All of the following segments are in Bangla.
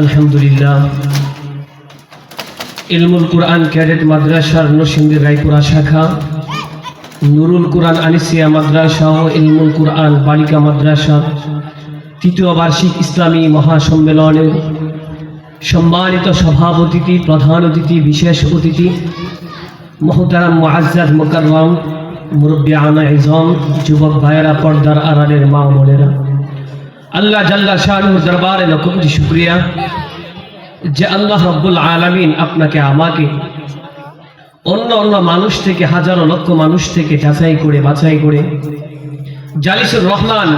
আলহামদুলিল্লাহ। ইলমুল কুরআন ক্যাডেট মাদ্রাসার নরসিংদী রায়পুরা শাখা, নুরুল কুরআন আনিসিয়া মাদ্রাসা ও ইলমুল কুরআন বালিকা মাদ্রাসা তৃতীয় বার্ষিক ইসলামী মহাসম্মেলনের সম্মানিত সভাপতিথি প্রধান অতিথি, বিশেষ অতিথি, মোহতারাম মুআজ্জাদ মুকাররম, মুরব্বী আনা ইজম যুবক ভাইয়েরা, পর্দার আড়ালের মা ও বোনেরা আল্লাহ জাল্লা শাহরুর দরবারে লক্ষটি শুক্রিয়া যে আল্লাহ রব্বুল আলামিন আপনাকে, আমাকে, অন্য অন্য মানুষ থেকে, হাজারো লক্ষ মানুষ থেকে যাচাই করে, বাছাই করে জালিসুর রহমান,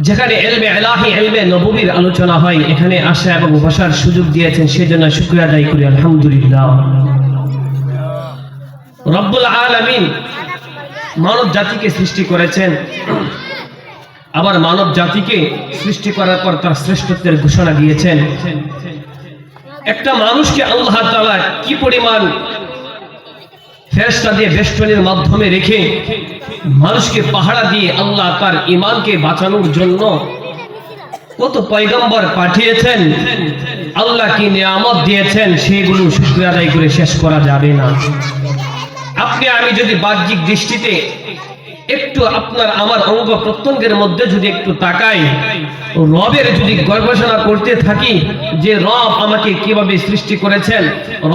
যেখানে এলমে এলাহি, এলমে নববীর আলোচনা হয়, এখানে আসা এবং বসার সুযোগ দিয়েছেন, সেজন্য শুক্রিয়া আদায় করি, আলহামদুলিল্লাহ। রব্বুল আলামিন মানব জাতিকে সৃষ্টি করেছেন। আবার মানব জাতিকে সৃষ্টি করার পর তার শ্রেষ্ঠত্বের ঘোষণা দিয়েছেন। একটা মানুষকে আল্লাহ তাআলা কি পরিমাণ ফেরেশতা দিয়ে বেষ্টনের মাধ্যমে রেখে মানুষকে পাহারা দিয়ে আল্লাহ তার ইমানকে বাঁচানোর জন্য কত পয়গম্বর পাঠিয়েছেন, আল্লাহ কি নিয়ামত দিয়েছেন, সেগুলো শুক্রিয়া আদায় করে শেষ করা যাবে না। আপনি, আমি যদি বাহ্যিক দৃষ্টিতে একটু আপনার, আমার অঙ্গ প্রত্যঙ্গের মধ্যে যদি একটু তাকাই, রবের যদি গবেষণা করতে থাকি, যে রব আমাকে কীভাবে সৃষ্টি করেছেন,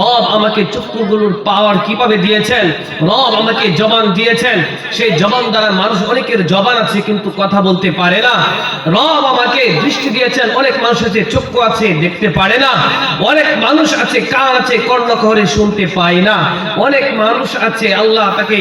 রব আমাকে চক্ষুগুলোর পাওয়ার কীভাবে দিয়েছেন, রব আমাকে জবান দিয়েছেন, সেই জবান দ্বারা মানুষ অনেকের জবান আছে কিন্তু কথা বলতে পারে না। রব আমাকে দৃষ্টি দিয়েছেন, অনেক মানুষ আছে, চক্ষু আছে, দেখতে পারে না। অনেক মানুষ আছে, কান আছে, কর্ণকহরে শুনতে পায় না। অনেক মানুষ আছে, আল্লাহ তাকে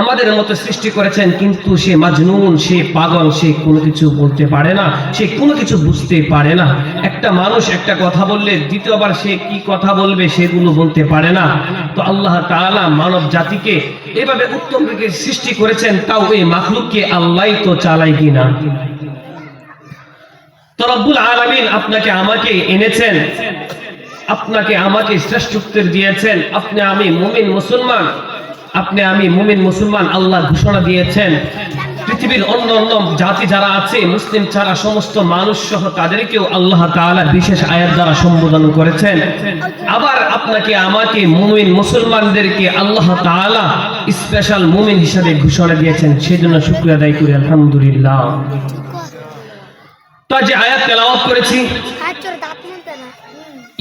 আমাদের মতো সৃষ্টি করেছেন, কিন্তু সে মাজনুন, সে পাগল, সে কোনো কিছু বলতে পারে না, সে কোনো কিছু বুঝতে পারে না। একটা মানুষ একটা কথা বললে, দ্বিতীয়বার সে কি কথা বলবে সেগুলো বলতে পারে না। তো আল্লাহ তাআলা মানব জাতিকে এভাবে উত্তম দিকে সৃষ্টি করেছেন, তাও এই মাখলুককে আল্লাহ তো চালাই কিনা তো রব্বুল আলামিন আপনাকে আমাকে এনেছেন, আপনাকে আমাকে শ্রেষ্ঠত্বের দিয়েছেন, আপনি আমি মুমিন, মুসলমান আপনি আমি মুমিন মুসলমান আল্লাহ ঘোষণা দিয়েছেন পৃথিবীর অন্য অন্য জাতি যারা আছে মুসলিম ছাড়া সমস্ত মানুষ সহ তাদেরকেও আল্লাহ তাআলা বিশেষ আয়াত দ্বারা সম্বোধন করেছেন। আবার আপনাকে আমাকে মুমিন মুসলমানদেরকে আল্লাহ তাআলা স্পেশাল মুমিন হিসাবে ঘোষণা দিয়েছেন সেজন্য শুকরিয়া আদায় করি আলহামদুলিল্লাহ। তো যে আয়াত তেলাওয়াত করেছি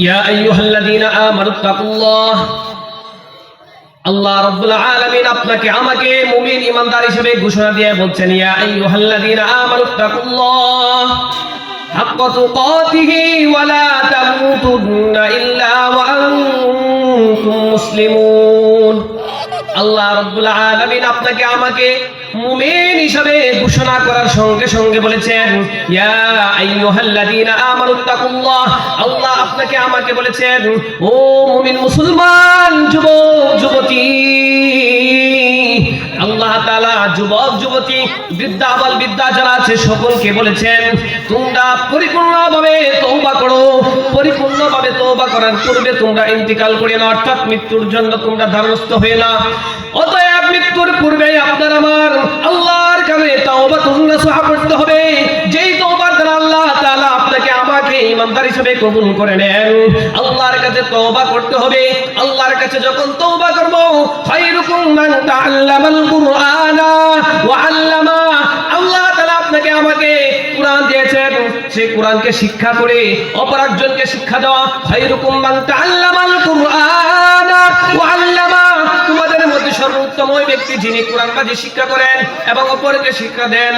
ইয়া আইয়ুহাল্লাযীনা আমানু তাকুল্লাহ আল্লাহ রাব্বুল আলামিন আপনাকে আমাকে মুমিন ইমানদার হিসেবে ঘোষণা দিয়ে বলছেন, ইয়া আইয়ুহাল্লাযীনা আমানু তাকুল্লাহ হাক্কা তুকাতিহি ওয়া লা তামুতুন্না ইল্লা ওয়া আনতুম মুসলিমুন। আল্লাহ রাব্বুল আলামিন আপনাকে আমাকে মুমিন হিসাবে ঘোষণা করার সঙ্গে সঙ্গে বলেছেন, ইয়া আইয়ুহাল্লাযীনা আমানুত্তাকুল্লাহ আল্লাহ আপনাকে আমাকে বলেছেন, ও মুমিন মুসলমান, যুবক, যুবতী। আল্লাহ তাআলা যুবক, যুবতী বৃদ্ধা আবাল বৃদ্ধা যারা আছে, সকলকে বলেছেন, তোমরা পরিপূর্ণভাবে তওবা করো। পরিপূর্ণভাবে তওবা করার পূর্বে তোমরা ইন্তিকাল করে না অর্থাৎ মৃত্যুর জন্য তোমরা ধারণস্থ হয়ে না অতএব মৃত্যুর পূর্বে আপনার আমার আল্লাহর কাছে তওবা তোমরা সহা করতে হবে। যেই তওবার দ্বারা আল্লাহ তাআলা ইমানদার হিসেবে কবুল করে নেন। আল্লাহর কাছে তওবা করতে হবে। আল্লাহর কাছে যখন তওবা করব, খায়রুকুম মান তাআল্লামাল কুরআনা ওয়া আল্লামা। আল্লাহ তাআলা আপনাকে আমাকে কোরআন দিয়েছেন সেই কোরআনকে শিক্ষা করে, অপর একজনকে শিক্ষা দেওয়া, খায়রুকুম মান তাআল্লামাল কুরআনা ওয়া আল্লামা। সর্বোত্তম ওই ব্যক্তি যিনি কোরআন মাঝে শিক্ষা করেন এবং অপরকে শিক্ষা দেন।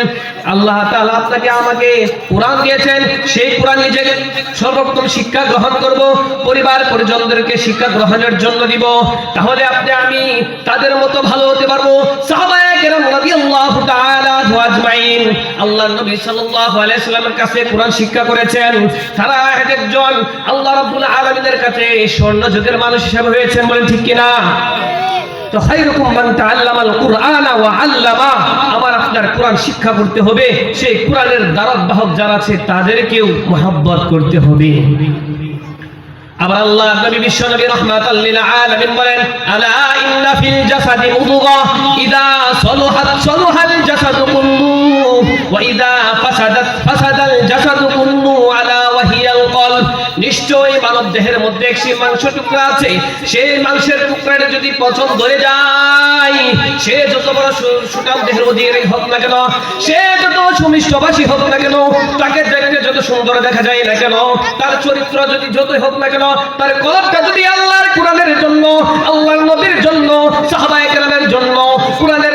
আল্লাহ তাআলা আপনাকে আমাকে কোরআন দিয়েছেন। সেই কোরআন নিজে সর্বপ্রথম শিক্ষা গ্রহণ করব। পরিবার পরিজনদেরকে শিক্ষা গ্রহণের জন্য দিব। তাহলে আপনি আমি তাদের মতো ভালো হতে পারব। সাহাবায়ে কেরাম রাদিয়াল্লাহু তাআলা আজমাইন। আল্লাহর নবী সাল্লাল্লাহু আলাইহি সাল্লামের কাছে কোরআন শিক্ষা করেছেন। তারা একজন আল্লাহ রাব্বুল আলামিনের কাছে স্বর্ণ যুগের মানুষ হিসেবে হয়েছেন বলেন ঠিক কিনা? তো খায়রুকুম মান তাআল্লামাল কুরআনা ওয়া আল্লামা। আমার আপনার কোরআন শিক্ষা করতে হবে, সেই কোরআনের দারত বাহক যারা আছে তাদেরকেও মোহাব্বত করতে হবে। আবার আল্লাহ নবী বিশ্ব নবী রাহমাতাল লিল আলামিন বলেন, আলা ইন্না ফিল জাসাদি মুদগা ইদা সলুহাত সলুহাল জাসাদু কুল্লু, ওয়া ইদা ফাসাদাত ফাসাদাল জাসাদু কুল্লু আলা দেহের মধ্যে একটি মাংস টুকরা আছে। সেই মাংসের টুকরাটা যদি পছন্দ হয়ে যায়, সে যত বড় সু- সুঠাম দেহের অধিকারী হোক না কেন, সে যত সুমিষ্টভাষী হোক না কেন, তাকে দেখতে যত সুন্দর দেখা যায় না কেন, তার চরিত্র যদি যতই হোক না কেন, তার কলবটা যদি আল্লাহর কোরআনের জন্য, আল্লাহর নবীর জন্য, সাহাবায়ে কেরামের জন্য, কোরআনের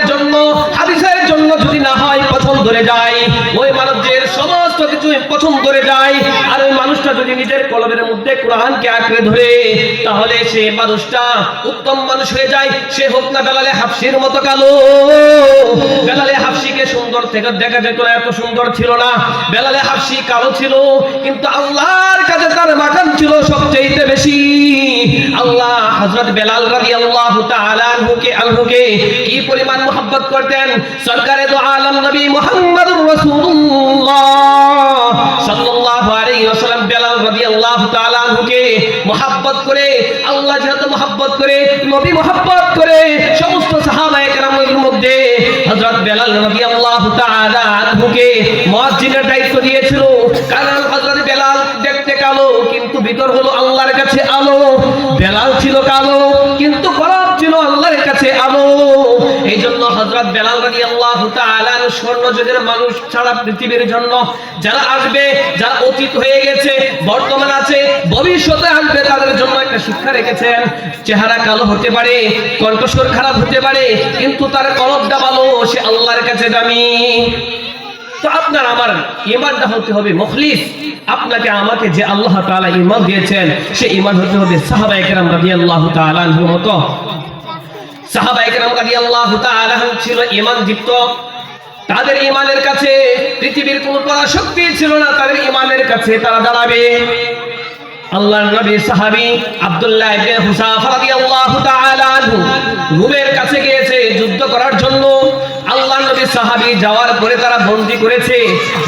হাফসির মতো কালো। বেলালে হাফসিকে সুন্দর থেকে দেখা যেত, এত সুন্দর ছিল না। বেলালে হাফসি কালো ছিল, কিন্তু আল্লাহর কাছে তার ছিল সবচেয়ে বেশি। আল্লাহ বেলাল রাদিয়াল্লাহু মোহাব্বত করতেন? সরকারে তো আলম নবী মুহাম্মদুর রাসূলুল্লাহ। সাল্লাল্লাহু আলাইহি ওয়াসাল্লাম বেলাল রাদিয়াল্লাহু তাআলা করে, আল্লাহ যেহেতু মোহাব্বত করে, নবী মোহাব্বত করে, সমস্ত সাহাবায়ে কেরামের মধ্যে হযরত বেলাল রাদিয়াল্লাহু তাআলা আনহুকে মুয়াজ্জিনের দায়িত্ব দিয়েছিল। কারণ হযরত বেলাল দেখতে কালো, কিন্তু ভিতর হলো আল্লাহর কাছে আলো। বেলাল ছিল কালো হযরত বেলাল রাদিয়াল্লাহু স্বর্ণ যুগের মানুষ ছাড়া পৃথিবীর জন্য যারা আসবে, যারা অতীত হয়ে গেছে, বর্তমান আছে, ভবিষ্যতে আসবে, তাদের জন্য একটা শিক্ষা রেখেছেন। চেহারা কালো হতে পারে, কণ্ঠস্বর খারাপ হতে পারে, কিন্তু তার কলবটা ভালো, সে আল্লাহর কাছে দামি। তো আপনার আমার ইমানটা হতে হবে মুখলিস। আপনাকে আমাকে যে আল্লাহ তাআলা ঈমান দিয়েছেন, সে ঈমান হতে হবে সাহাবায়ে কেরাম রাদিয়াল্লাহু তাআলা আনহুর মতো। সাহাবায়ে কেরাম রাদিয়াল্লাহু তাআলা আনহু ছিল ঈমান দীপ্ত তাদের ঈমানের কাছে পৃথিবীর পরাশক্তি ছিল না, তাদের ঈমানের কাছে তারা দাঁড়াবে। নবী সাহাবী আব্দুল্লাহ রুমের কাছে গিয়েছে যুদ্ধ করার জন্য। আল্লাহর নবী সাহাবী যাওয়ার পরে তারা বন্দী করেছে।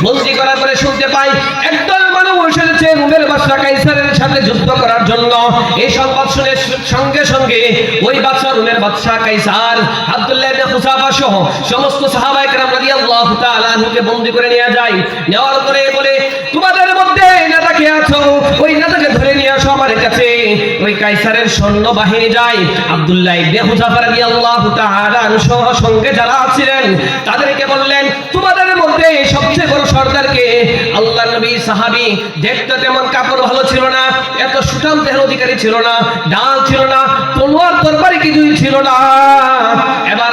বন্দী করার পরে শুনতে পাই একদল মানুষ এসেছে রুমের বাদশা কাইসারের সাথে যুদ্ধ করার জন্য। এই সংবাদ শুনে সঙ্গে সঙ্গে ওই বাদশা, রুমের বাদশা কাইসার, আব্দুল্লাহ ইবনে হুসাফা সহ সমস্ত সাহাবায়ে কেরাম রাদিয়াল্লাহু তাআলা আনহুকে বন্দী করে নিয়ে যায়। নেওয়ার পরে বলে, তোমাদের মধ্যে নেতা কে আছো? ওই নেতাকে ধরে নিয়ে আসো আমার কাছে। ওই কাইসারের সৈন্য বাহিনী যায়। আব্দুল্লাহ ইবনে হুজাফা রাদিয়াল্লাহু তাআলা সহ সঙ্গে যারা ছিলেন, তাদেরকে বললেন, তোমাদের মধ্যে সবচেয়ে বড় সর্দারকে আল্লাহ নবী, সাহাবি, দেখতে তেমন কাপড় ভালো ছিল না, এত সুঠাম দেহের অধিকারী ছিল না, ডাল ছিল না, তলোয়ার তরবারি কিছুই ছিল না। এবার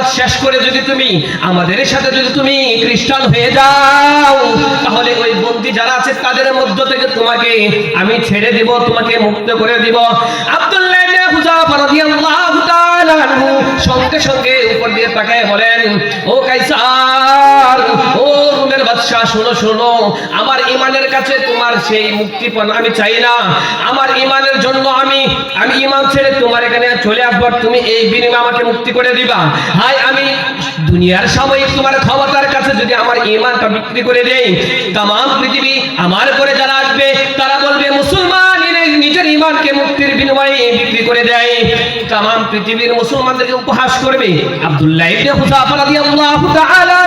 দাওয়াত শেষ করে যদি তুমি আমাদের সাথে যদি তুমি খ্রিস্টান হয়ে যাও, তাহলে ওই বন্দী যারা আছে তাদের মধ্য থেকে তোমাকে আমি ছেড়ে দিব, তোমাকে মুক্ত করে দিব। আব্দুল্লাহ সঙ্গে সঙ্গে উপর দিয়ে তাকে বলেন, ও কাইসার, ও রুমের বাদশা শোনো শোনো। আমার ইমানের কাছে তোমার সেই মুক্তিপণ আমি চাই না। আমার ইমানের জন্য আমি আমি ইমান ছেড়ে তোমার এখানে চলে আসব তুমি এই বিনিময় আমাকে মুক্তি করে দিবা। হাই আমি দুনিয়ার সাময়িক তোমার ক্ষমতার কাছে যদি আমার ইমানটা বিক্রি করে দেই তাম পৃথিবী আমার করে যারা আসবে নিজের ইমানকে মুক্তির বিনিময়ে বিক্রি করে দেয়। তাম পৃথিবীর মুসলমানদেরকে উপহাস করবে। আব্দুল্লাহ ইবনে হুযাফা রাদিয়াল্লাহু তাআলা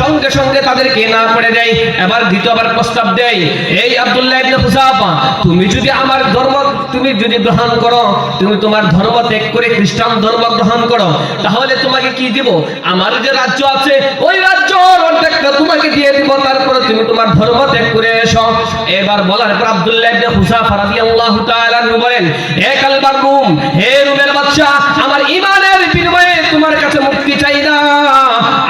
সঙ্গে সঙ্গে তাদেরকে না করে দেয়, এবার দ্বিতীয়বার প্রস্তাব দেয়, এই আব্দুল্লাহ ইবনে হুযাফা, তুমি যদি আমার ধর্ম, তুমি যদি গ্রহণ করো, তুমি তোমার ধর্ম ত্যাগ করে খ্রিস্টান ধর্ম গ্রহণ করো, তাহলে তোমাকে কি দিব? আমার যে রাজ্য আছে, ওই রাজ্য অর্ধেকটা তোমাকে দিয়ে দিব, তারপরে তুমি তোমার ধর্ম ত্যাগ করে এসো। এবার বলার পর আব্দুল্লাহ ইবনে হুযাফা রাদিয়াল্লাহু মুক্তি চাই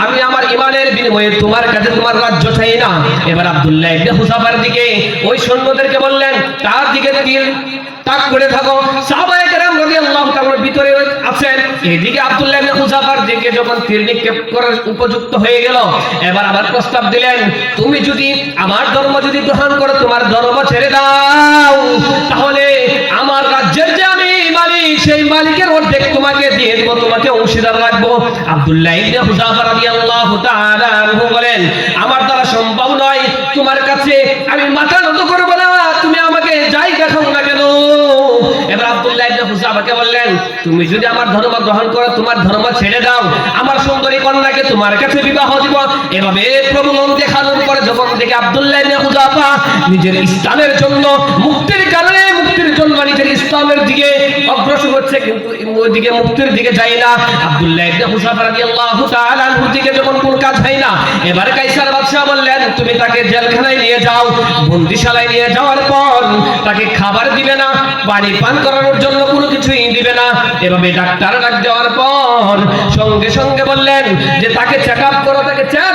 আমি আমার ইমানের বিনিময়ে তোমার কাছে তোমার রাজ্য চাই না। এবার আব্দুল্লাহ ইবনে দিকে ওই সৈন্যদেরকে বললেন, তার দিকে তীর তাক করে থাকো কেরাম রাদিয়াল্লাহু তাআলার ভিতরে আছেন এদিকে আব্দুল্লাহ ইবনে হুযাফার দিকে যখন তীর নিক্ষেপ করার উপযুক্ত হয়ে গেল, এবার আবার প্রস্তাব দিলেন, তুমি যদি আমার ধর্ম যদি গ্রহণ করো, তোমার ধর্ম ছেড়ে দাও। তাহলে আমার রাজ্যের যে আমি মালিক, সেই মালিকের অর্ধেক তোমাকে দিয়ে দেবো, তোমাকে অংশীদার রাখব। আব্দুল্লাহ ইবনে হুযাফা রাদিয়াল্লাহু তাআলা বলেন, আমার দ্বারা সম্ভব নয়। তোমার কাছে আমি মাথা নত করব না তুমি আমাকে যাই দেখাও না কেন এবার হুযাফাকে বললেন, তুমি যদি আমার ধর্ম গ্রহণ করো, তোমার ধর্ম ছেড়ে দাও। আমার সুন্দরী কন্যাকে তোমার কাছে বিবাহ দিব। এভাবে প্রবলন দেখানোর পরে যখন থেকে আব্দুল্লাহ নিজের ইসলামের জন্য, মুক্তির কারণে মুক্তির জন্য নিজের ইসলামের দিকে অগ্রসর হচ্ছে, কিন্তু ওইদিকে মুক্তির দিকে যায় না। আব্দুল্লাহ দিকে যখন কোন কাজ হয় না, এবার কাইসার বাদশা বললেন, তুমি তাকে জেলখানায় নিয়ে যাও, বন্দিশালায় নিয়ে যাওয়ার পর তাকে খাবার দিবে না, পানি পান করানোর জন্য কোনো কিছুই দিবে না। এভাবে ডাক্তার ডাক দেওয়ার পর সঙ্গে সঙ্গে বললেন যে, তাকে চেক আপ করো, তাকে চেক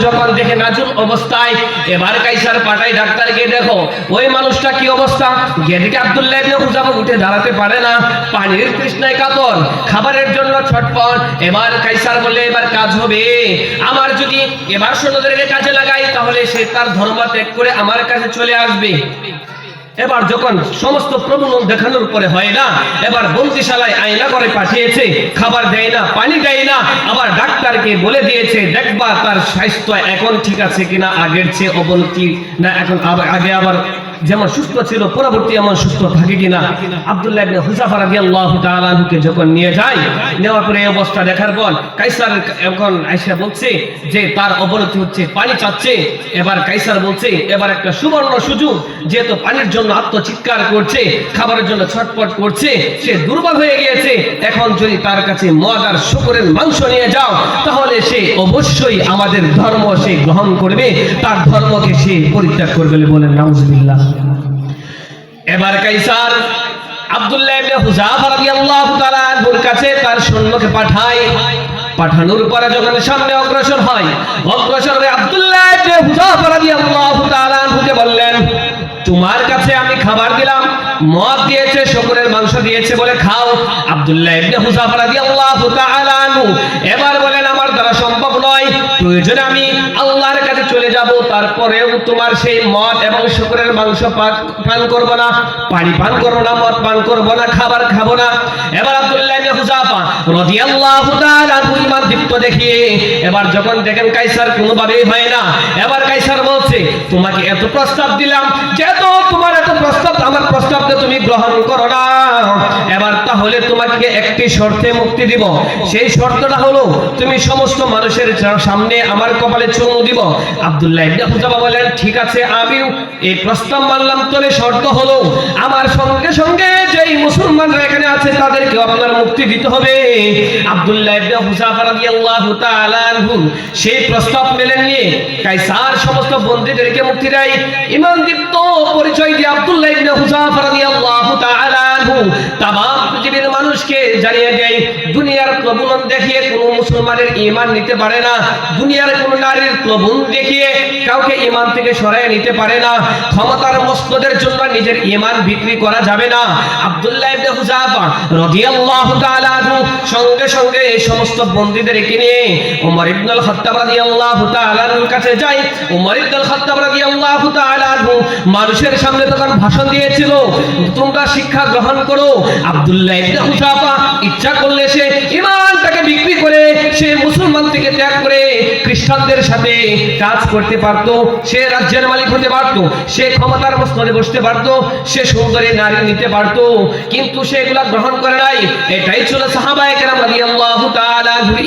যখন দেখে নাজুক অবস্থায়, এবার কাইসার পাঠায় ডাক্তারকে, দেখো, ওই মানুষটা কি অবস্থা? গেটিকে আব্দুল্লাহ ইবনে হুসামা উঠে দাঁড়াতে পারে না। পানির তৃষ্ণায় কাতর। খাবারের জন্য ছটপট। এবার কাইসার বলে এবার কাজ হবে। আমার যদি এবার সৈন্যদেরকে কাজে লাগাই, তাহলে সে তার ধর্ম ত্যাগ করে আমার কাছে চলে আসবে। এবার যখন সমস্ত প্রবলন দেখানোর পরে হয় না, এবার বন্দিশালায় আয়না করে পাঠিয়েছে, খাবার দেয় না, পানি দেয় না, আবার ডাক্তারকে বলে দিয়েছে, দেখবা তার স্বাস্থ্য এখন ঠিক আছে কিনা, আগের চেয়ে অবনতি না, এখন আগে আবার যেমন সুস্থ ছিল, পরবর্তী এমন সুস্থ থাকে কিনা? আব্দুল্লাহ ইবনে হুযাফা রাদিয়াল্লাহু তাআলা আনহুকে যখন নিয়ে যায়, নেওয়ার পরে এই অবস্থা দেখার পর কাইসার এখন আয়েশা বলছে যে তার অবনতি হচ্ছে, পানি চাচ্ছে। এবার কাইসার বলছে, এবার একটা সুবর্ণ সুযোগ, যেহেতু পানির জন্য আত্মচিৎকার করছে, খাবারের জন্য ছটপট করছে, সে দুর্বল হয়ে গিয়েছে। এখন যদি তার কাছে মদ আর শুকরের মাংস নিয়ে যাও, তাহলে সে অবশ্যই আমাদের ধর্ম সে গ্রহণ করবে, তার ধর্মকে সে পরিত্যাগ করবে বলে নাউজুবিল্লাহ। এবার কাইসার আব্দুল্লাহ ইবনে রাদিয়াল্লাহু তাআলা আনহুর কাছে তার সৈন্যকে পাঠায়। পাঠানোর পরে যখন সামনে অগ্রসর হয়, অগ্রসর হয়ে আব্দুল্লাহ ইবনে রাদিয়াল্লাহু তাআলা আনহুকে বললেন, তোমার কাছে আমি খাবার দিলাম, মদ দিয়েছে শুকরের মাংস দিয়েছে বলে খাও। আব্দুল্লাহ ইবনে হুযাফা রাদিয়াল্লাহু তাআলা আনহু এবার বলেন, আমার দ্বারা সম্ভব নয়, প্রয়োজনে আমি আল্লাহর কাছে চলে যাব, তারপরেও তোমার সেই মদ এবং শুকরের মাংস পান করব না, পানি পান করব না, মদ পান করব না, খাবার খাব না। এবার আব্দুল্লাহ হুযাফা রাদিয়াল্লাহু তাআলা ঈমান দীপ্ত দেখিয়ে, এবার যখন দেখেন কাইসার কোনোভাবেই হয় না, এবার কাইসার বলছে, তোমাকে এত প্রস্তাব দিলাম, যেহেতু তোমার এত প্রস্তাব, আমার প্রস্তাবকে তুমি গ্রহণ করো না। এবার তাহলে তোমাকে একটি শর্তে মুক্তি দিব। সেই শর্তটা হলো, তুমি সমস্ত মানুষের সামনে আমার কপালে চুমু দিব। আব্দুল্লাহ ইবনে হুযাফা বলেন, ঠিক আছে, আমিও এই প্রস্তাব মানলাম। তবে শর্ত হলো, আমার সঙ্গে সঙ্গে যেই মুসলমানরা এখানে আছে তাদেরকে আপনার মুক্তি দিতে হবে। আব্দুল্লাহ ইবনে হুযাফা রাদিয়াল্লাহু তাআলা আনহু সেই প্রস্তাব মেনে নিয়ে কাইসার সমস্ত বন্দীদেরকে মুক্তি দেয়। ইমান দীপ্ত পরিচয় দিয়ে আব্দুল্লাহ ইবনে হুযাফা রাদিয়াল্লাহু তাআলা আনহু তামাম পৃথিবীর মানুষকে জানিয়ে দেয় দুনিয়ার প্রবলন দেখিয়ে কোনো মুসলমানের ঈমান নিতে পারে না। দুনিয়ার কোনো নারীর প্রবল দেখিয়ে কাউকে ঈমান থেকে সরায় নিতে পারে না। ক্ষমতার মস্তদের জন্য নিজের ঈমান বিক্রি করা যাবে না। আব্দুল্লাহ ইবনে হুযাফা রাদিয়াল্লাহু তাআলা আনহু সঙ্গে সঙ্গে এই সমস্ত বন্দীদেরকে নিয়ে ওমর ইবনুল খাত্তাব রাদিয়াল্লাহু তাআলা আনহুর কাছে যায় ওমর ইবনুল খাত্তাব রাদিয়াল্লাহু তাআলা আনহু মানুষের সামনে তখন ভাষণ দিয়েছিল, তোমরা শিক্ষা গ্রহণ করো। আব্দুল্লাহ ইবনে হুযাফা ইচ্ছা করলে সে ঈমানটাকে বিক্রি করে সে মুসলমান থেকে ত্যাগ করে খ্রিস্টানদের সাথে কাজ করতে পারত। সে রাজ্যের মালিক হতে পারত। সে ক্ষমতার মস্তদে বসতে পারত। সে সুন্দরী নারী নিতে পারত। কিন্তু সে এগুলা গ্রহণ করে নাই। এটাই ছিল সাহাবায়ে কেরাম রাদিয়াল্লাহু তাআলা আনহুর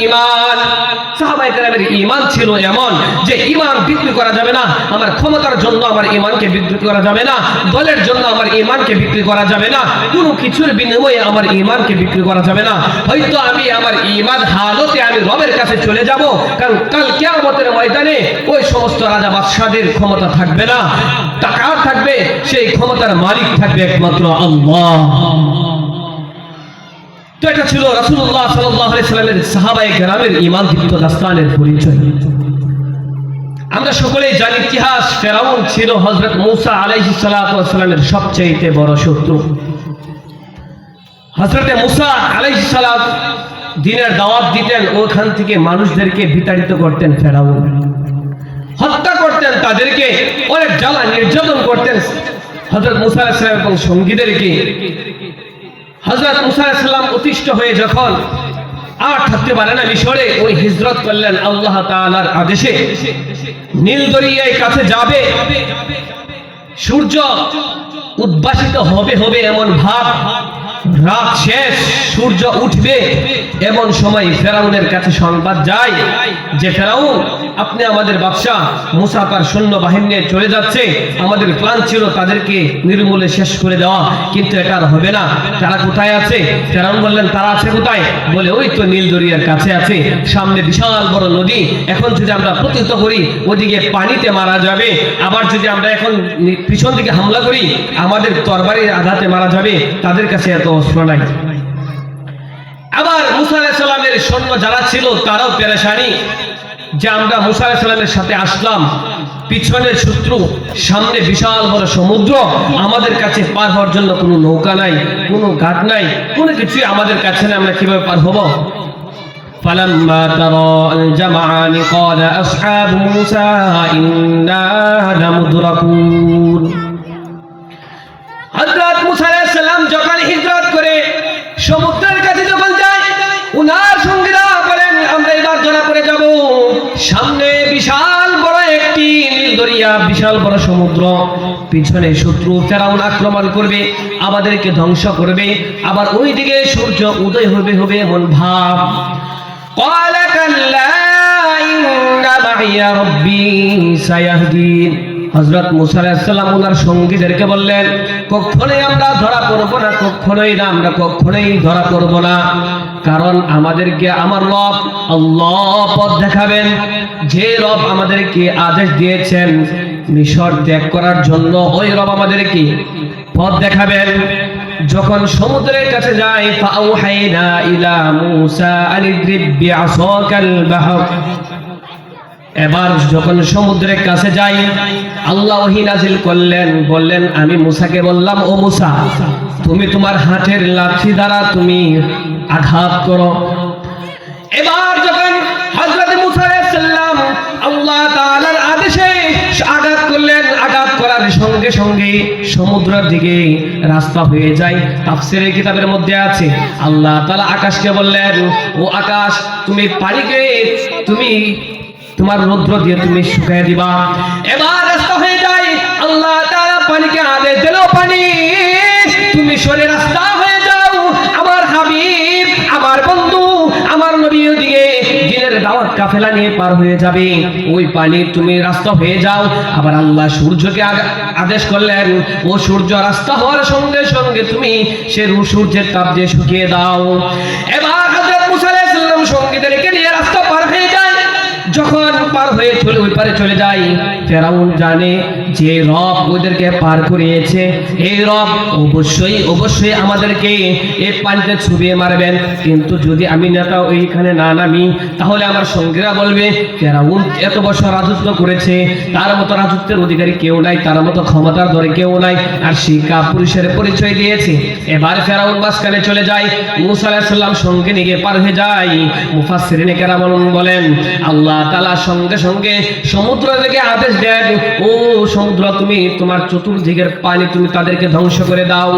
সাহাবায়ে কেরামের ঈমান ছিল এমন যে ঈমান বিক্রি করা যাবে না। আমার ক্ষমতার জন্য আমার ঈমানকে বিক্রি করা যাবে না। দলের জন্য আমার ঈমানকে বিক্রি করা যাবে না। কোনো কিছুর বিনিময়ে আমার ঈমানকে বিক্রি করা যাবে না। হয়তো আমি আমার ঈমান হালতে আমি রবের কাছে চলে যাব, কারণ কাল কিয়ামতের ময়দানে ওই সমস্ত রাজা বাদশাদের ক্ষমতা থাকবে না। টাকার থাকবে, সেই ক্ষমতার মালিক থাকবে একমাত্র আল্লাহ। তো এটা ছিল আলাইহি সাল্লামের সাহাবায়ে কেরামের ঈমান দীপ্ত দাস্তানের পরিচয়। আমরা সকলেই জানি ইতিহাস ফেরাউন ছিল হজরত মুসা আলাইহি সালামের সবচেয়ে বড় শত্রু। হজরতে মুসা আলাইহি সালাম দিনের দাওয়াত দিতেন, ওখান থেকে মানুষদেরকে বিতাড়িত করতেন ফেরাউন। হত্যা করতেন তাদেরকে, অনেক জ্বালা নির্যাতন করতেন। হজরত মুসা আলাইসালাম এবং সঙ্গীদেরকে হজরত মুসা আলাইসাল্লাম অতিষ্ঠ হয়ে যখন আর থাকতে পারে না মিশরে ওই হিজরত করলেন আল্লাহ তাআলার আদেশে। নীল দরিয়ায় কাছে যাবে। সূর্য উদ্ভাসিত হবে হবে এমন ভাব। রাত শেষ, সূর্য উঠবে এমন সময় ফেরাউনের কাছে সংবাদ যায় যে ফেরাউন আপনি আমাদের বাদশাহ মুসা তার সৈন্য বাহিনী চলে যাচ্ছে। আমাদের প্ল্যান ছিল তাদেরকে নির্মূলে শেষ করে দেওয়া, কিন্তু এটা আর হবে না। তারা কোথায় আছে? ফেরাউন বললেন, তারা আছে কোথায়? বলে, ওই তো নীল দরিয়ার কাছে আছে। সামনে বিশাল বড় নদী। এখন যদি আমরা প্রতিহত করি, ওদিকে পানিতে মারা যাবে। আবার যদি আমরা এখন পিছন দিকে হামলা করি, আমাদের তরবারির আঘাতে মারা যাবে। তাদের কাছে এত অস্ত্র নাই। আবার মুসা আলাহিসাল্লামের সৈন্য যারা ছিল, তারাও পেরেশানি। যে আমরা মুসা আলাহিসাল্লামের সাথে আসলাম পিছনের শত্রু সামনে বিশাল বড় সমুদ্র আমাদের কাছে পার হওয়ার জন্য কোনো নৌকা নাই কোনো ঘাট নাই কোনো কিছুই আমাদের কাছে না আমরা কিভাবে পার হব فلما ترى الجمعان قال أصحاب موسى إنا لمدركون হযরত মুসা আলাইহিস সালাম যখন হিজরত করে সমুদ্রের কাছে যখন যায় উনার সঙ্গীরা বলেন আমরা এবার ধরা পড়ে যাব সামনে বিশাল বড় একটি নীল দরিয়া বিশাল বড় সমুদ্র পিছনে শত্রু ফেরাউন আক্রমণ করবে আমাদেরকে ধ্বংস করবে আবার ওই দিকে সূর্য উদয় হবে হবে এমন ভাব قال كلا إن معي ربي سيهدين হজরত মুসা আলাহিসাল্লাম ওনার সঙ্গীদেরকে বললেন, কখনোই আমরা ধরা পড়ব না, কখনোই না, আমরা কখনোই ধরা পড়ব না। কারণ আমাদেরকে আমার রব পথ দেখাবেন। যে রব আমাদেরকে আদেশ দিয়েছেন, মিশর ত্যাগ করার জন্য ওই রব আমাদেরকে পথ দেখাবেন। যখন সমুদ্রের কাছে যায় ইলা মুসা এবার যখন সমুদ্রের কাছে যাই, আল্লাহ নাজিল করলেন, বললেন, আমি মুসাকে বললাম, ও মুসা, তুমি তোমার হাতের লাঠি দ্বারা তুমি আঘাত করো। এবার যখন হযরত মুসা আলাইহিস সালাম আল্লাহ তাআলার আদেশে আঘাত করলেন, আঘাত করার সঙ্গে সঙ্গে সমুদ্রের দিকে রাস্তা হয়ে যায়। তাফসীরের কিতাবের মধ্যে আছে, আল্লাহ তাআলা আকাশকে বললেন, ও আকাশ, তুমি পানিকে, তুমি তোমার রৌদ্র দিয়ে তুমি শুকিয়ে দিবা। এবার রাস্তা হয়ে যায়, আল্লাহ তাআলা পানিকে আদেশ দিল, পানি, তুমি সরে রাস্তা হয়ে যাও। আমার হাবিব, আমার বন্ধু, আমার নবী ওদিকে দিনের দাওয়াত কাফেলা নিয়ে পার হয়ে যাবে। ওই পানি তুমি রাস্তা হয়ে যাও। আবার আল্লাহ সূর্যকে আদেশ করলেন, ও সূর্য, রাস্তা হওয়ার সঙ্গে সঙ্গে তুমি সে সূর্যের তাপ দিয়ে শুকিয়ে দাও। এবার হযরত মুসা আলাইহিস সালাম সঙ্গীদেরকে নিয়ে রাস্তা যখন পার হয়ে চলে ওই পারে চলে যাই ফেরাউন জানে যে রব ওদেরকে পার করিয়েছে, এই রব অবশ্যই অবশ্যই আমাদেরকে এই পানিতে ছুবিয়ে মারবেন। কিন্তু যদি আমি নেতা ওইখানে না নামি, তাহলে আমার সঙ্গীরা বলবে, ফেরাউন এত বছর রাজত্ব করেছে, তার মতো রাজত্বের অধিকারী কেউ নাই, তার মতো ক্ষমতার ধরে কেউ নাই, আর শিকা পুরুষের পরিচয় দিয়েছে। এবার ফেরাউন মাঝখানে চলে যায়, মুসা আলাইহিস সঙ্গে নিয়ে পার হয়ে যায়। মুফাসসিরিনে কেরাম বলেন, আল্লাহ তালা সঙ্গে সঙ্গে সমুদ্র থেকে আদেশ দেন, ও সমুদ্র তুমি তোমার চতুর্দিকের পানি তুমি তাদেরকে ধ্বংস করে দাও।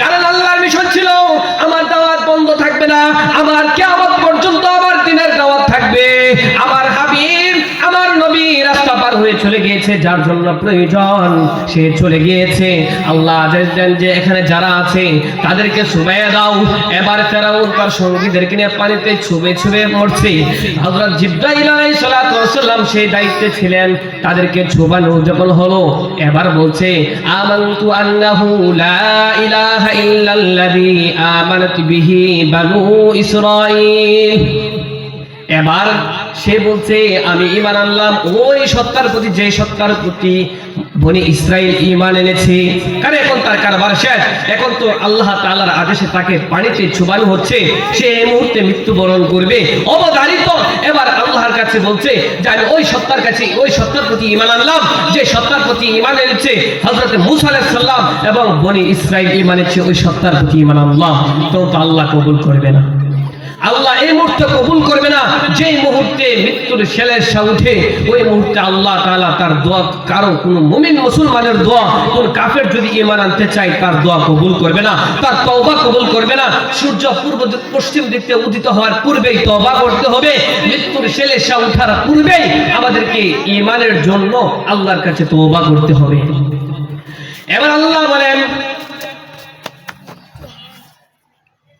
কারণ আল্লাহর মিশন ছিল, আমার দাওয়াত বন্ধ থাকবে না, আমার কেমন পর্যন্ত আমার দিনের দাওয়াত থাকবে, আমার রাস্তা পার হয়ে চলে গিয়েছে, যার জন্য প্রয়োজন। সে চলে গিয়েছে। আল্লাহ দেন যে, এখানে যারা আছে, তাদেরকে সুবাইয়া দাও। এবার ফেরাউন তার সঙ্গীদেরকে নিয়ে পানিতে ছুবে ছুবে মরছে। হযরত জিব্রাইল আলাইহিস সেই দায়িত্বে ছিলেন। তাদেরকে ছুবানো যখন হলো, এবার বলছে, আমানতু আন্নাহু লা ইলাহা ইল্লাল্লাযী আমানাত বিহি বানু ইসরাঈল। এবার সে বলছে, আমি ইমান আনলাম, ওই সত্তার প্রতি, যে সত্তার প্রতি বনি ইসরাইল ইমান এনেছে। কারণ এখন তার কারবার শেষ। এখন তো আল্লাহ তাআলার আদেশে তাকে পানিতে চুবানো হচ্ছে। সে এই মুহূর্তে মৃত্যুবরণ করবে। অবধারিত এবার আল্লাহর কাছে বলছে যে, আমি ওই সত্তার কাছে, ওই সত্তার প্রতি ইমান আনলাম। যে সত্তার প্রতি ইমান এনেছে, হযরত মুসা আলাইহিস এবং বনি ইসরাইল ইমান এনেছে, ওই সত্তার প্রতি ইমান আনলাম। তো আল্লাহ কবুল করবে না। আল্লাহ এই মুহূর্তে কবুল করবে না। যেই মুহূর্তে মৃত্যুর শেলের উঠে, ওই মুহূর্তে আল্লাহ তাআলা তার দোয়া, কারও কোনো মুমিন মুসলমানের দোয়া, কোন কাফের যদি ঈমান আনতে চায়, তার দোয়া কবুল করবে না। তার তওবা কবুল করবে না। সূর্য পূর্ব পশ্চিম দিক উদিত হওয়ার পূর্বেই তওবা করতে হবে। মৃত্যুর শেলের উঠার পূর্বেই আমাদেরকে ইমানের জন্য আল্লাহর কাছে তওবা করতে হবে। এবার আল্লাহ বলেন,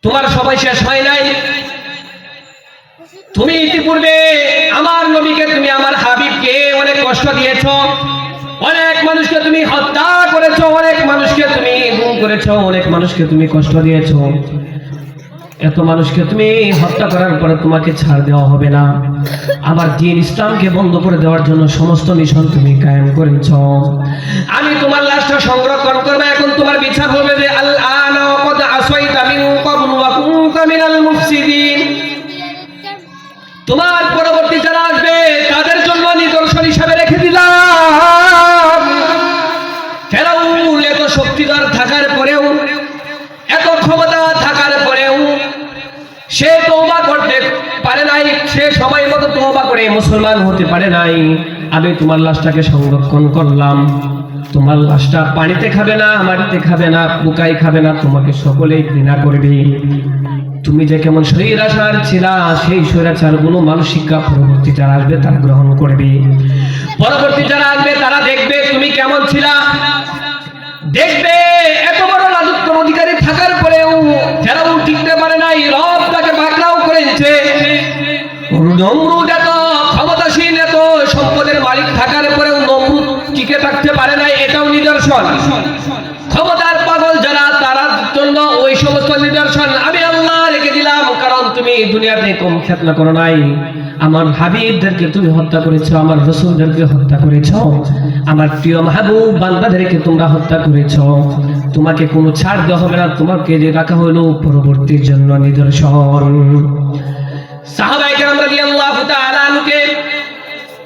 তোমার সবাই শেষ হয় নাই? তুমি ইতিপূর্বে আমার নবীকে, তুমি আমার হাবিবকে অনেক কষ্ট দিয়েছ, অনেক মানুষকে তুমি হত্যা করেছ, অনেক মানুষকে তুমি গুম করেছ, অনেক মানুষকে তুমি কষ্ট দিয়েছ। এত মানুষকে তুমি হত্যা করার পরে তোমাকে ছাড় দেওয়া হবে না। আমার দিন ইসলামকে বন্ধ করে দেওয়ার জন্য সমস্ত মিশন তুমি কায়েম করেছ। আমি তোমার লাশটা সংরক্ষণ করব, এখন তোমার বিচার হবে যে তোমার পরবর্তী যারা আসবে, তাদের জন্য নিদর্শন হিসাবে রেখে দিলাম। ফেরাউন এত শক্তিধর থাকার পরেও, এত ক্ষমতা থাকার পরেও, সে তওবা করতে পারে নাই, সে সময় মতো তওবা করে মুসলমান হতে পারে নাই। আমি তোমার লাশটাকে সংরক্ষণ করলাম। তোমার লাশটা পানিতে খাবে না, মাটিতে খাবে না পোকাই খাবে না, তোমাকে সকলেই ঘৃণা করবে। তুমি যে কেমন শরীর আসার ছিলা, সেই স্বৈরাচারগুলো মানুষ শিক্ষা পরবর্তী যারা আসবে তারা গ্রহণ করবে। পরবর্তী যারা আসবে তারা দেখবে তুমি কেমন ছিলা। দেখবে এত বড় রাজত্ব অধিকারী থাকার পরেও ফেরাও টিকতে পারে নাই, রব তাকে পাকড়াও করেছে। নমরুদ এত ক্ষমতাসীন এত সম্পদের মালিক থাকার পরেও নমরুদ টিকে থাকতে পারে নাই, এটাও নিদর্শন ক্ষমতার পাগল যারা তারা জন্য ওই সমস্ত নিদর্শন আমি আল্লাহ রেখে দিলাম তুমি দুনিয়াতে কম খেতনা করো নাই। আমার হাবিবদেরকে তুমি হত্যা করেছ, আমার রসুলদেরকে হত্যা করেছ, আমার প্রিয় মাহবুব বান্দাদেরকে তোমরা হত্যা করেছ। তোমাকে কোনো ছাড় দেওয়া হবে না, তোমাকে যে রাখা হলো পরবর্তীর জন্য নিদর্শন।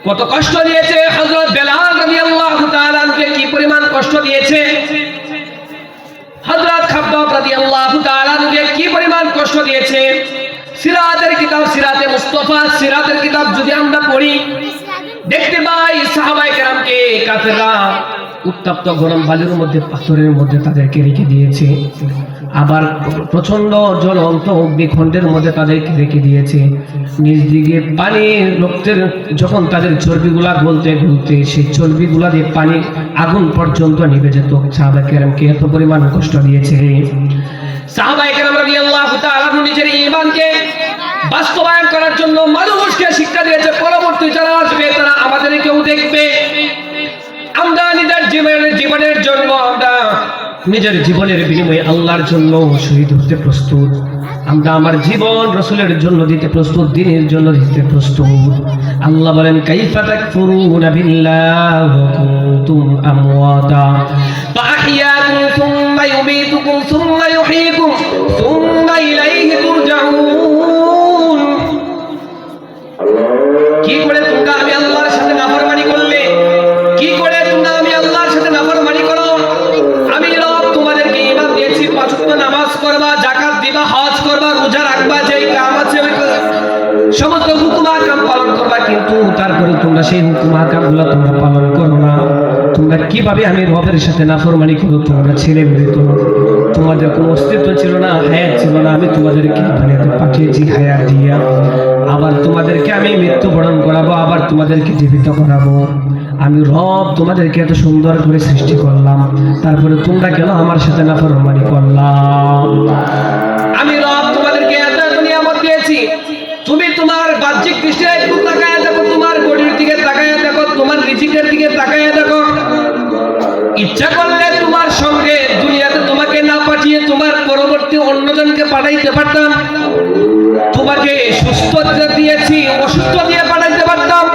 কত কষ্ট দিয়েছে, হযরত বেলাল কি পরিমাণ কষ্ট দিয়েছে? হযরত খাব্বাব রাদিয়াল্লাহু তাআলা কি পরিমাণ কষ্ট দিয়েছে? সিরাতের কিতাব, সিরাতে মুস্তাফা, সিরাতের কিতাব যদি আমরা পড়ি, দেখতে পাই সাহাবাই কেরামকে কাফেররা উত্তপ্ত গরম বালুর মধ্যে, পাথরের মধ্যে তাদেরকে রেখে দিয়েছে। আবার প্রচণ্ড জ্বলন্ত অগ্নিখণ্ডের মধ্যে তাদেরকে রেখে দিয়েছে। নিজ দিকে পানি, রক্তের যখন তাদের চর্বিগুলা গলতে গলতে, সেই চর্বিগুলা দিয়ে পানি আগুন পর্যন্ত নিভে যেত। সাহাবাই কেরামকে এত পরিমাণ কষ্ট দিয়েছে। সাহাবাই কেরাম রাদিয়াল্লাহু তাআলা নিজের ঈমানকে বাস্তবায়ন করার জন্য মানুষকে শিক্ষা দিয়েছে, পরবর্তী যারা আসবে তারা আমাদেরকেও দেখবে। আমরা নিজের জীবনের জীবনের জন্য, আমরা নিজের জীবনের বিনিময়ে আল্লাহর জন্য শহীদ হতে প্রস্তুত। আমরা আমার জীবন রসুলের জন্য দিতে প্রস্তুত, দিনের জন্য দিতে প্রস্তুত। আল্লাহ বলেন, কাইফা তাকফুরুনা বিল্লাহি ওয়া সমস্ত হুকুম আকাম পালন করবা, কিন্তু তারপরে তোমরা সেই হুকুম আকামগুলো তোমরা পালন করো না। তোমরা কীভাবে আমি রবের সাথে নাফরমানি করো তোমরা ছেলে মেয়ে তো তোমাদের কোনো অস্তিত্ব ছিল না, হায়াত ছিল না। আমি তোমাদেরকে দুনিয়াতে পাঠিয়েছি, হায়াত দিয়া। আবার তোমাদেরকে আমি মৃত্যুবরণ করাবো, আবার তোমাদেরকে জীবিত করাবো। আমি রব তোমাদেরকে এত সুন্দর করে সৃষ্টি করলাম। তারপরে তোমরা কেন আমার সাথে নাফরমানি করলাম বাহ্যিক একটু তাকায় দেখো, তোমার বডির দিকে তাকায় দেখো, তোমার রিজিকের দিকে তাকায় দেখো। ইচ্ছা করলে তোমার সঙ্গে দুনিয়াতে তোমাকে না পাঠিয়ে তোমার পরবর্তী অন্যজনকে পাঠাইতে পারতাম। তোমাকে সুস্থতা দিয়েছি, অসুস্থ দিয়ে পাঠাইতে পারতাম।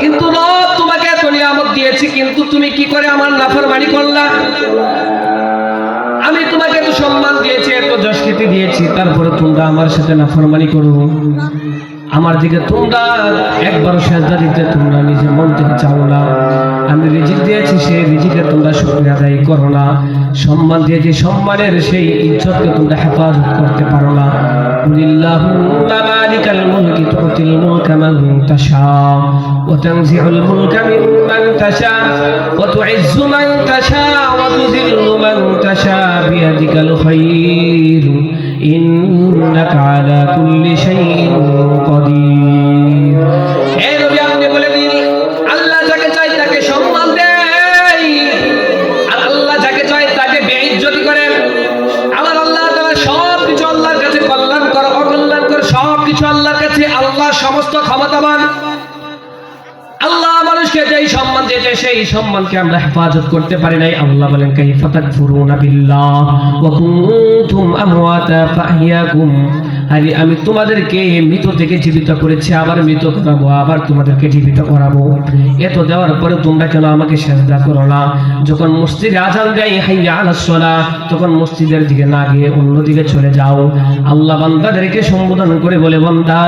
কিন্তু রব তোমাকে এত নিয়ামত দিয়েছি, কিন্তু তুমি কি করে আমার নাফরমানি করলা? আমি তোমাকে এত সম্মান দিয়েছি, এত যশ দিয়েছি, তারপরে তোমরা আমার সাথে নাফরমানি করো। আমার দিকে তোমরা একবার সেজদা দিতে, তোমরা নিজের মন থেকে চাও না। আমি রিজিক দিয়েছি, সেই রিজিকে তোমরা শুক্রিয়া আদায় করো না। সম্মান দিয়েছি, সম্মানের সেই ইজ্জতকে তোমরা হেফাজত করতে পারো না। তুযিল্লু মান তাশা বিয়াদিকাল খায়র ইন্নাকা সম্মানকে আমরা হেফাজত করতে পারি নাই। আল্লাহ বলেন কাইফা তাকফুরুনা বিল্লাহ ওয়া কুনতুম আমওয়াতা ফাহিয়াকুম। আরে আমি তোমাদেরকে মৃত থেকে জীবিত করেছি, আবার মৃত করাবো, আবার তোমাদেরকে জীবিত করাবো। এত দেওয়ার পরে তোমরা কেন আমাকে সেজদা করো না? যখন মসজিদে আজান দেয় হাইয়া আলাস সালাহ তখন মসজিদের দিকে না গিয়ে অন্যদিকে চলে যাও। আল্লাহ বান্দাদেরকে সম্বোধন করে বলে, বান্দা,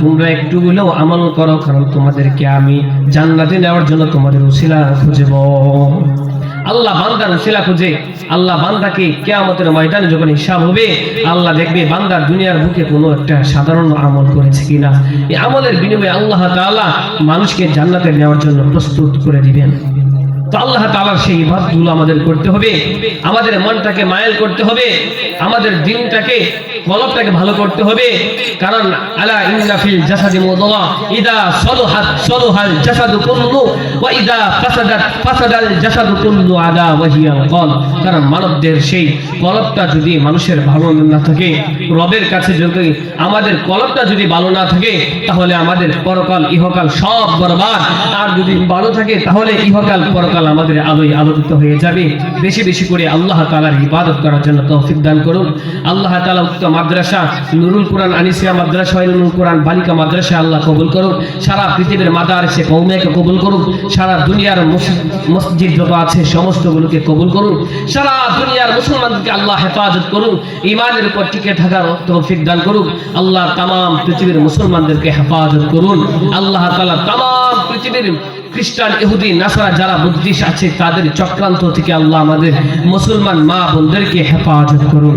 তোমরা একটু হলেও আমল করো, কারণ তোমাদেরকে আমি জান্নাতে নেওয়ার জন্য তোমাদের উসিলা খুঁজব আল্লাহ বান্দার উসিলা খুঁজে, আল্লাহ বান্দাকে কেয়ামতের ময়দানে যখন হিসাব হবে, আল্লাহ দেখবে বান্দার দুনিয়ার বুকে কোনো একটা সাধারণ আমল করেছে কিনা। এই আমলের বিনিময়ে আল্লাহ তাআলা মানুষকে জান্নাতে নেওয়ার জন্য প্রস্তুত করে দিবেন। তো আল্লাহ তাআলার সেই ইবাদতগুলো আমাদের করতে হবে, আমাদের মনটাকে মায়েল করতে হবে, আমাদের দিনটাকে কলবটাকে ভালো করতে হবে। কারণ, আলা ইন্না ফিল জাসাদি মুদওয়া ইদা সলহাত, সলহাল জাসাদু কুল্লু, ওয়া ইদা ফাসাদাত, ফাসাদাল জাসাদু কুল্লু আলা ওয়াহিয়াল কল কারণ মানবদের সেই কলবটা যদি মানুষের ভালো না থাকে, রবের কাছে যদি আমাদের কলবটা যদি ভালো না থাকে, তাহলে আমাদের পরকাল, ইহকাল সব বরবাদ। আর যদি ভালো থাকে, তাহলে ইহকাল, পরকাল আমাদের আলোয় আলোকিত হয়ে যাবে। বেশি বেশি করে আল্লাহ তাআলার ইবাদত করার জন্য তৌফিক দান করুন। আল্লাহ তাআলা উক্ত মাদ্রাসা, নুরুল কোরআন আনিসিয়া মাদ্রাসা নুরুল কোরআন বালিকা মাদ্রাসা, আল্লাহ কবুল করুন সারা পৃথিবীর মাদারসে কৌমেকে কবুল করুন সারা দুনিয়ার মসজিদ যত আছে, সমস্তগুলোকে কবুল করুন সারা দুনিয়ার মুসলমানদেরকে আল্লাহ হেফাজত করুন ইমানের উপর টিকে থাকার তৌফিক দান করুন আল্লাহ তাম পৃথিবীর মুসলমানদেরকে হেফাজত করুন। আল্লাহ তাআলা তাম পৃথিবীর খ্রিস্টান, ইহুদি, নাসারা যারা বুদ্ধিস্ট আছে, তাদের চক্রান্ত থেকে আল্লাহ আমাদের মুসলমান মা বোনদেরকে হেফাজত করুন।